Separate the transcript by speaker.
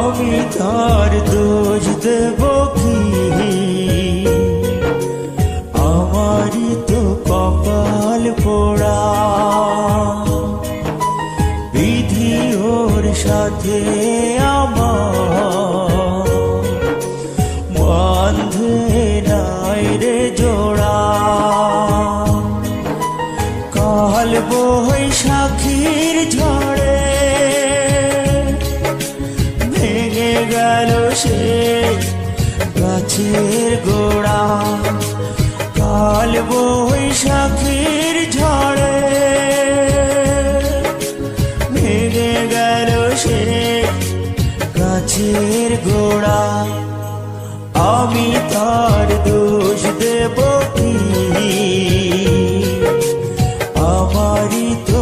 Speaker 1: আমি তার দোষ দেব কি? আমারই তো কপাল পোড়া। বিধি ওর সাথে আমার। বন্ধে নাই ভেঙে গেল সে গাছের গোড়া। কাল বৈশাখীর ঝড়ে ভেঙে গেল সে গাছের গোড়া। আমি তার দোষ দেব কি? আমারই তো